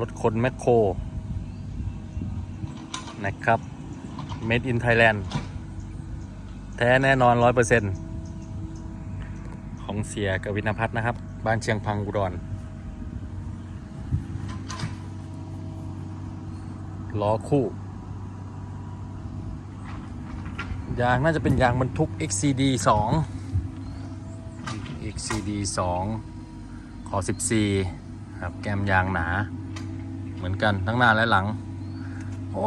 รถคนแมคโครนะครับ Made in Thailand แท้แน่นอน 100%ของเสียกวินพัฒน์นะครับ บ้านเชียงพังอุดรล้อคู่ ยางน่าจะเป็นยางบรรทุก XCD 2 XCD 2ขอ 14 ครับ แกมยางหนา เหมือนกันทั้งหน้าและหลัง โอ้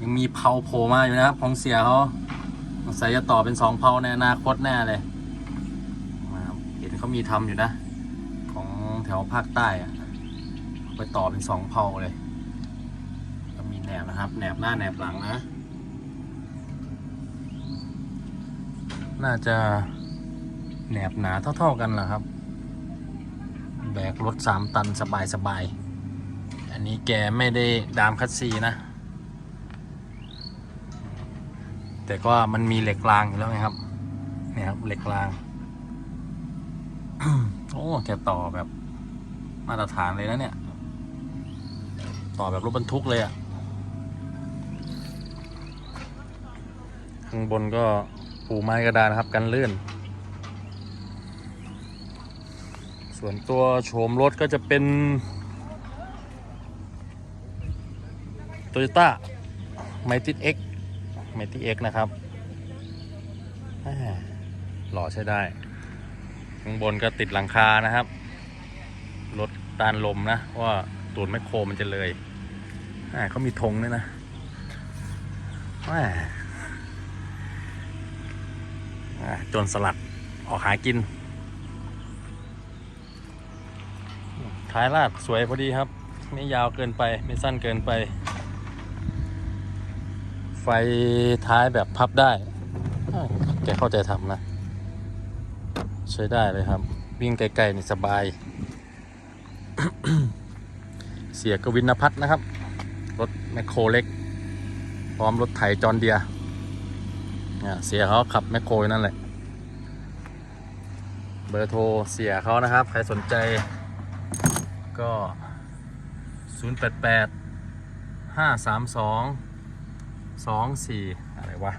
ยังมีเพาโผล่มาอยู่นะครับ ของเสียเขาสงสัยจะต่อเป็นสองเพาในอนาคตแน่เลยเห็นเขามีทำอยู่นะ ของแถวภาคใต้อะไปต่อเป็นสองเพาเลยก็มีแหนบนะครับแหนบหน้าแหนบหลังนะ น่าจะแหนบหนาเท่า ๆกันแหละครับ แบกรถสามตันสบายๆ นนี้แกไม่ได้ดามคัดซีนะ แต่ก็มันมีเหล็กรางอยู่แล้วไงครับเนี่ยครับ เหล็กราง โอ้แกต่อแบบมาตรฐานเลยนะเนี่ย ต่อแบบรถบรรทุกเลยอะ่ะข้างบนก็ปูไม้กระดานนะครับกันลื่น ส่วนตัวโฉมรถก็จะเป็น Toyota m a t i X m a t i X นะครับหล่อใช้ได้ ข้างบนก็ติดหลังคานะครับ รถตานลมนะ ว่าตูนแมคโครมันจะเลยเขามีธงด้วยนะจนสลัดออกหากิน ท้ายลาดสวยพอดีครับ ไม่ยาวเกินไป ไม่สั้นเกินไป ไฟท้ายแบบพับได้ แกเข้าใจทำนะ ใช้ได้เลยครับ วิ่งไกลๆนี่สบาย เสียกวินพัฒน์นะครับ รถแมคโครเล็ก พร้อมรถไถจอนเดียเนี่ยเสียเขาขับแมคโครนั่นแหละ เบอร์โทรเสียเขานะครับ ใครสนใจก็ 088 532 สองสี่อะไรวะ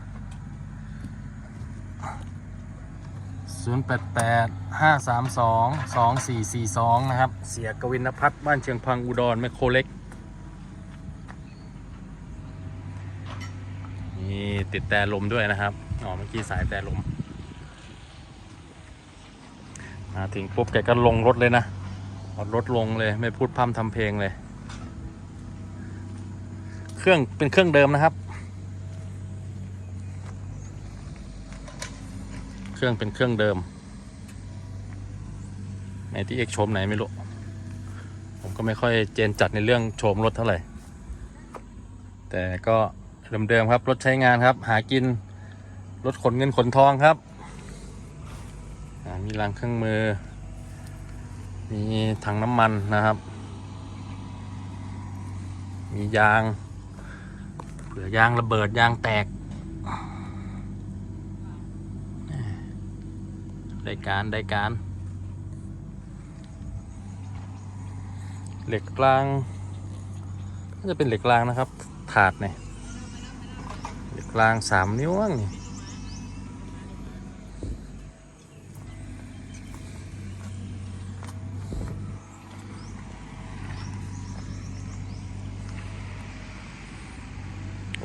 ศูนย์แปดแปดห้าสามสองสองสี่สี่สองนะครับ เสียกวินพัฒน์บ้านเชียงพังอุดรแมคโครเล็ก นี่ติดแต่ลมด้วยนะครับ อ๋อเมื่อกี้สายแต่ลม มาถึงปุ๊บแกก็ลงรถเลยนะอารถลงเลยไม่พูดพร่ำทำเพลงเลย เครื่องเป็นเครื่องเดิมนะครับ เค รื่องเป็นเครื่องเดิมในที่เอกโฉมไหนไม่รู้ ผมก็ไม่ค่อยเจนจัดในเรื่องโฉมรถเท่าไหร่ แต่ก็เดิมๆครับ รถใช้งานครับ หากิน รถขนเงินขนทองครับ มีรางเครื่องมือ มีถังน้ำมันนะครับ มียาง เผื่อยางระเบิดยางแตก ได้การได้การ เหล็กกลางน่าจะเป็นเหล็กกลางนะครับ ถาดเนี่ยเหล็กกลางสามนิ้วนี่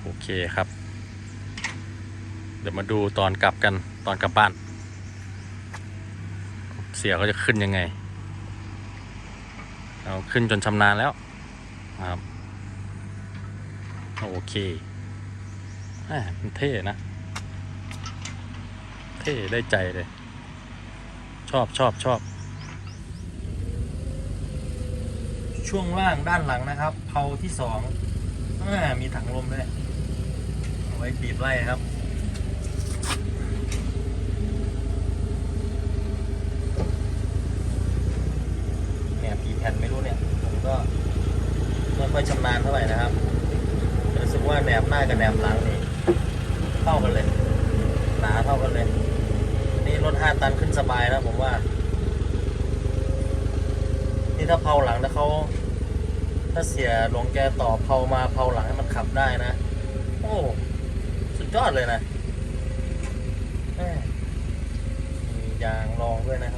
โอเคครับ เดี๋ยวมาดูตอนกลับกันตอนกลับบ้าน เสียเขาจะขึ้นยังไง เราขึ้นจนชำนาญแล้วครับโอเคแหม่มันเท่นะ เท่ได้ใจเลย ชอบชอบชอบ ช่วงล่างด้านหลังนะครับเพาที่สองอามีถังลมด้วย เอาไว้บีบไล่ครับ เนี่ยกี่แผ่นไม่รู้เนี่ย ผม ก็ไม่ค่อยชำนาญเท่าไหร่นะครับรู้สึกว่าแหนบหน้ากับแหนบหลังนี่เท่ากันเลย หนาเท่ากันเลย นี่รถห้าตันขึ้นสบายนะผมว่า นี่ถ้าเพาหลังถ้าเขาถ้าเสียหลวงแกต่อเพามาเพาหลังให้มันขับได้นะ โอ้สุดยอดเลยนะม่มียางรองด้วยนะครับ